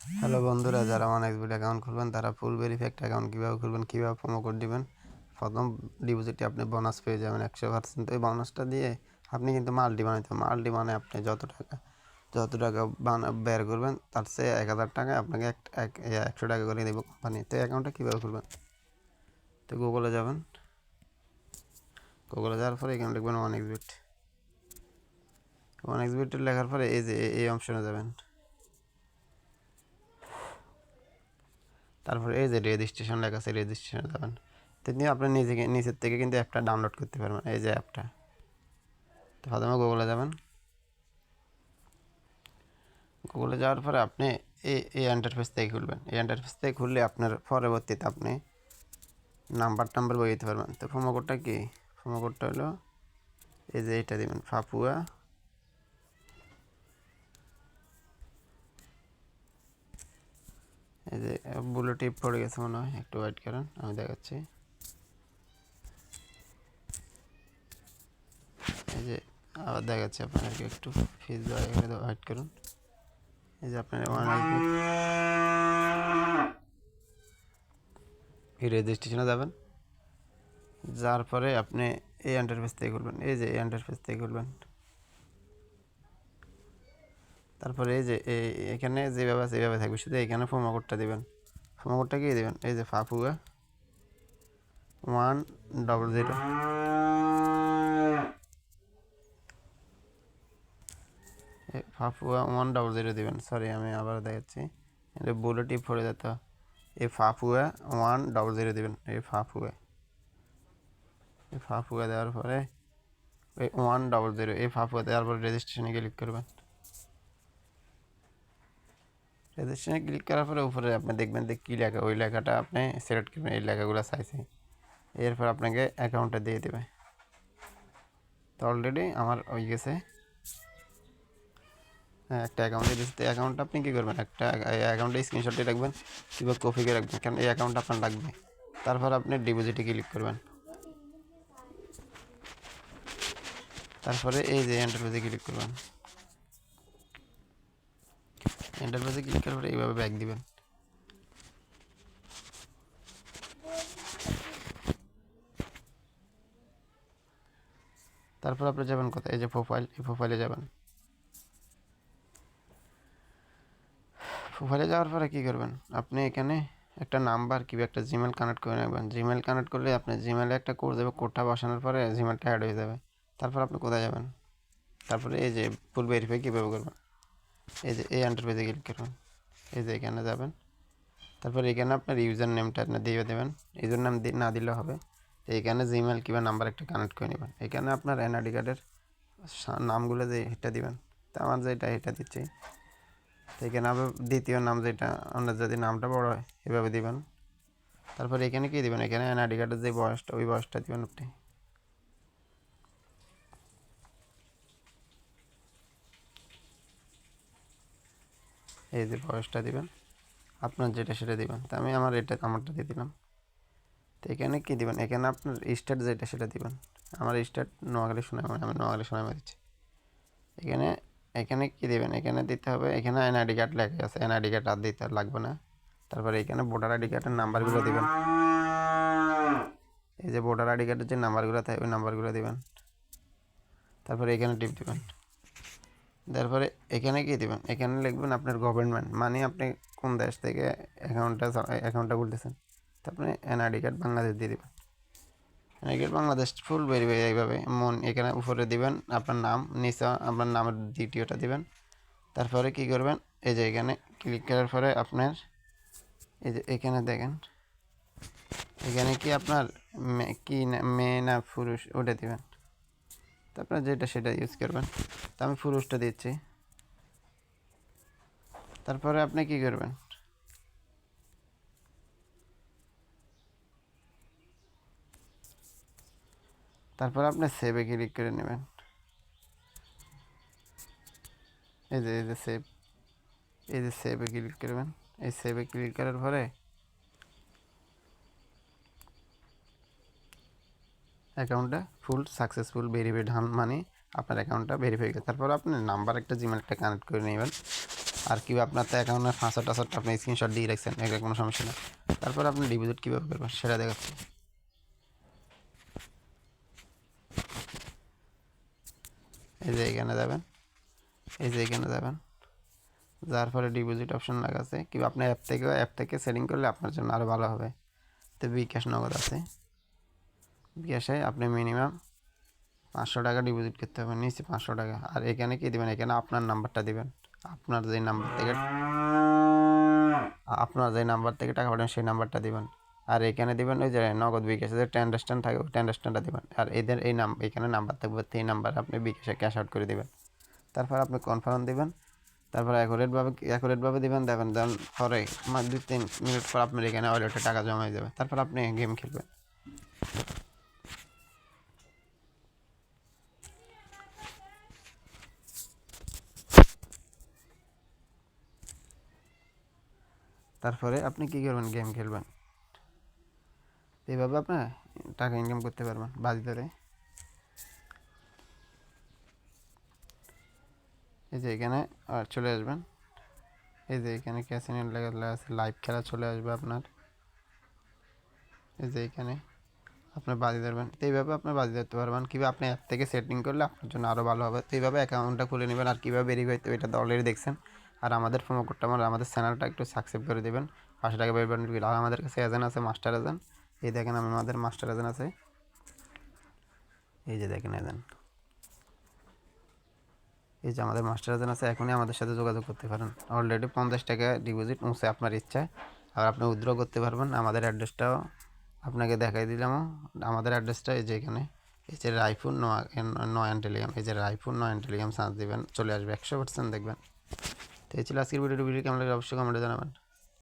Hello বন্ধুরা, যারা one xBet account খুলবেন, তারা ফুল ভেরিফাইড অ্যাকাউন্ট কীভাবে খুলবেন, কীভাবে প্রোমো কোড দিবেন, প্রথম ডিপোজিটে আপনি বোনাস পেয়ে যাবেন একশো পার্সেন্ট ওই বোনাসটা দিয়ে আপনি কিন্তু মাল্টি বানাইতে মাল্টি মানে আপনি যত টাকা যত টাকা বের করবেন, তার চেয়ে এক হাজার টাকা আপনাকে এক এক একশো টাকা করে দেবো কোম্পানি তো। অ্যাকাউন্টটা কীভাবে খুলবেন? তো গুগলে যাবেন। গুগলে যাওয়ার পরে এখানে লিখবেন ওয়ান এক্সবিট ওয়ান এক্সবিট লেখার পরে এই যে এই অপশনে যাবেন। তারপর এই যে রেজিস্ট্রেশন লেখা আছে রেজিস্ট্রেশনে যাবেন। তিনি আপনি নিজেকে নিচের থেকে কিন্তু অ্যাপটা ডাউনলোড করতে পারবেন, এই যে অ্যাপটা তো প্রথমে গুগলে যাবেন। গুগলে যাওয়ার পরে আপনি এই এই ইন্টারফেস থেকে খুলবেন। এই ইন্টারফেস থেকে খুললে আপনার পরবর্তীতে আপনি নাম্বার টাম্বার বই দিতে পারবেন। তো প্রোমো কোডটা কি? প্রোমো কোডটা হলো, এই যে এটা দেবেন ফাপুয়া এই যে বুলো টিপ পড়ে গেছে মনে হয়, একটু ওয়েট করেন, আমি দেখাচ্ছি। এই যে, আবার দেখাচ্ছি আপনাদেরকে একটু ফিজ ওয়েট করুন। এই যে আপনার এই রেজিস্ট্রেশনে যাবেন। যার পরে আপনি এই ইন্টারফেস থেকে খুলবেন। এই যে এই ইন্টারফেস থেকে খুলবেন। তারপরে এই যে এখানে যেভাবে আছে এইভাবে থাকবে। শুধু এখানে প্রোমো কোডটা দেবেন। প্রোমো কোডটা কি দেবেন? এই যে ফাফুয়া ওয়ান ডবল জিরো ফাফুয়া ওয়ান ডবল জিরো দেবেন। সরি আমি আবার দেখাচ্ছি। এটা বুলো টিপ পড়ে যেত এই ফাফুয়া ওয়ান ডবল জিরো দেবেন। এই ফাফুয়া। এই ফাফুয়া দেওয়ার পরে ওই ওয়ান ডবল জিরো এই ফাফুয়া দেওয়ার পরে রেজিস্ট্রেশনে ক্লিক করবেন। রেজিস্ট্রেশনে ক্লিক করার পরে উপরে আপনি দেখবেন যে কী লেখা, ওই লেখাটা আপনি সিলেক্ট করবেন, এই লেখাগুলো চাইছে এরপর আপনাকে অ্যাকাউন্টটা দিয়ে দেবে। তো অলরেডি আমার ওই গেছে। হ্যাঁ একটা অ্যাকাউন্টে দিয়েছে। তো অ্যাকাউন্টটা আপনি কী করবেন? একটা অ্যাকাউন্টে স্ক্রিনশটে রাখবেন কিংবা কপি রাখবেন, কারণ এই অ্যাকাউন্টটা আপনার লাগবে। তারপর আপনি ডিপোজিটে ক্লিক করবেন। তারপরে এই যে এন্টারপ্রাইজে ক্লিক করবেন। এন্টারপ্রাইজে ক্লিক করার পরে এইভাবে ব্যাক দিবেন। তারপর আপনি যাবেন কোথায়? এই যে প্রোফাইল এই প্রোফাইলে যাবেন। প্রোফাইলে যাওয়ার পরে কী করবেন? আপনি এখানে একটা নাম্বার কিংবা একটা জিমেল কানেক্ট করে নেবেন। জিমেল কানেক্ট করলে আপনি জিমেলে একটা কোড দেবে। কোডটা বসানোর পরে জিমেলটা অ্যাড হয়ে যাবে। তারপর আপনি কোথায় যাবেন? তারপরে এই যে ফুল ভেরিফাই কীভাবে করবেন? এই যে, এই এন্টারপ্রাইজে ক্লিক করবেন এই যে এখানে যাবেন। তারপর এখানে আপনার ইউজার নেমটা আপনি দিয়ে দেবেন। ইউজার নাম না দিলে হবে। তো এখানে জিমেল কিংবা নাম্বার একটা কানেক্ট করে নেবেন। এখানে আপনার এনআইডি কার্ডের নামগুলো যে এটা দিবেন। তো আমার যেটা এটা দিচ্ছি। তো এখানে আবার দ্বিতীয় নাম যেটা, আপনার যদি নামটা বড় হয়, এভাবে দিবেন। তারপর এখানে কী দিবেন? এখানে এনআইডি কার্ডের যে বয়সটা, ওই বয়সটা দিবেন আপনি। এই যে বয়সটা দিবেন, আপনার যেটা সেটা দিবেন। তো আমি আমার এটা আমারটা দিয়ে দিলাম। তো এখানে কী দিবেন? এখানে আপনার স্টার্ট যেটা সেটা দিবেন। আমার স্টেট নোয়াখালী শোনাই আমি নোয়াখালী শোনাই দিচ্ছি। এখানে এখানে কী দেবেন? এখানে দিতে হবে, এখানে এনআইডি কার্ড লেখা আছে। এনআইডি কার্ড আর দিতে লাগবে না। তারপরে এখানে ভোটার আইডি কার্ডের নাম্বারগুলো দিবেন। এই যে ভোটার আইডি কার্ডের যে নাম্বারগুলো থাকে, ওই নাম্বারগুলো দিবেন। তারপরে এখানে টিপ দিবেন। তারপরে এখানে কি দেবেন? এখানে লিখবেন আপনার গভর্নমেন্ট মানে আপনি কোন দেশ থেকে অ্যাকাউন্টটা অ্যাকাউন্টটা খুলতেছেন? তো আপনি এনআইডি কার্ড বাংলাদেশ দিয়ে দেবেন। এনআইডি কার্ড বাংলাদেশ ফুল বেরিয়ে এইভাবে, মন এখানে উপরে দিবেন, আপনার নাম, নিচে আপনার নামের দ্বিতীয়টা দিবেন। তারপরে কি করবেন? এই যে এখানে ক্লিক করার পরে আপনার, এই যে এখানে দেখেন, এখানে কি আপনার কি মেয়ে না পুরুষ, ওটা দিবেন। আপনার যেটা সেটা ইউজ করবেন। তো আমি পুরুষটা দিচ্ছি। তারপরে আপনি কি করবেন? তারপর আপনি সেভে ক্লিক করে নেবেন। এই যে এই যে সেভ এই যে সেভে ক্লিক করবেন। এই সেভে ক্লিক করার পরে অ্যাকাউন্টটা ফুল সাকসেসফুল ভেরিফাইড হান মানে আপনার অ্যাকাউন্টটা ভেরিফাই গেছে তারপর আপনি নাম্বার একটা জিমেল একটা কানেক্ট করে নেবেন। আর কি আপনার তো অ্যাকাউন্টের পাঁচশো টাসশোটা আপনি স্ক্রিনশট দিয়ে রাখছেন এগুলো কোনো সমস্যা না তারপর আপনি ডিপোজিট কীভাবে করবেন সেটা দেখাচ্ছি। এই যে এখানে যাবেন, এই যে এখানে যাবেন। যার ফলে ডিপোজিট অপশন লাগাচ্ছে। কিংবা আপনার অ্যাপ থেকে অ্যাপ থেকে সেটিং করলে আপনার জন্য আরও ভালো হবে। তো বিকাশ নগদ আছে। বিকাশে আপনি মিনিমাম পাঁচশো টাকা ডিপোজিট করতে হবে নিচে পাঁচশো টাকা। আর এখানে কি দেবেন? এখানে আপনার নাম্বারটা দিবেন। আপনার যে নাম্বার থেকে আপনার যে নাম্বার থেকে টাকা পাঠান সেই নাম্বারটা দিবেন। আর এখানে দিবেন ওই যে নগদ বিকাশে যে ট্রানজাকশন থাকে, ওই ট্রানজাকশনটা দিবেন। আর এদের এই নাম এখানে নাম্বার থাকবে এই নাম্বার আপনি বিকাশে ক্যাশ আউট করে দিবেন। তারপর আপনি কনফার্ম দিবেন। তারপর অ্যাকুরেটভাবে অ্যাকুরেটভাবে দিবেন, দেবেন, দেন পরে দুই তিন মিনিট পর আপনার এখানে ওয়ালেটে টাকা জমা হয়ে যাবে। তারপর আপনি গেম খেলবেন। তারপরে আপনি কী করবেন? গেম খেলবেন। এইভাবে আপনার টাকা ইনকাম করতে পারবেন বাজি ধরে এই যে এখানে আর চলে আসবেন। এই যে এখানে ক্যাসিনো লেখা আছে লাইভ খেলা চলে আসবে আপনার। এই যে এখানে আপনি বাজি ধরবেন। তো এইভাবে আপনি বাজি ধরতে পারবেন। কীভাবে আপনি অ্যাপ থেকে সেটিং করলে আপনার জন্য আরও ভালো হবে। তো এইভাবে অ্যাকাউন্টটা খুলে নেবেন। আর কীভাবে ভেরিফাই তো এটা তো অলরেডি দেখছেন। আর আমাদের প্রোমো কোডটা আমার আমাদের চ্যানেলটা একটু সাবস্ক্রাইব করে দেবেন। পাঁচশো টাকা বের বাটন আর আমাদের কাছে এজেন্ট আছে মাস্টার এজেন্ট এই দেখেন আমাদের মাস্টার এজেন্ট আছে। এই যে দেখেন এজেন্ট এই যে আমাদের মাস্টার এজেন্ট আছে, এখনই আমাদের সাথে যোগাযোগ করতে পারেন। অলরেডি পঞ্চাশ টাকা ডিপোজিট উঠছে আপনার ইচ্ছায়। আর আপনি উইথড্র করতে পারবেন। আমাদের অ্যাড্রেসটাও আপনাকে দেখাই দিলামও আমাদের অ্যাড্রেসটা এই যে এখানে। এই যে রায়পুর নয়ন টেলিগ্রাম এই যে রায়পুর নয়ন টেলিগ্রাম সার্চ দেবেন। চলে আসবে একশো পার্সেন্ট দেখবেন। তো এই ছিল আজকের ভিডিওটি। ভিডিও কেমন লাগে অবশ্যই কমেন্টে জানাবেন।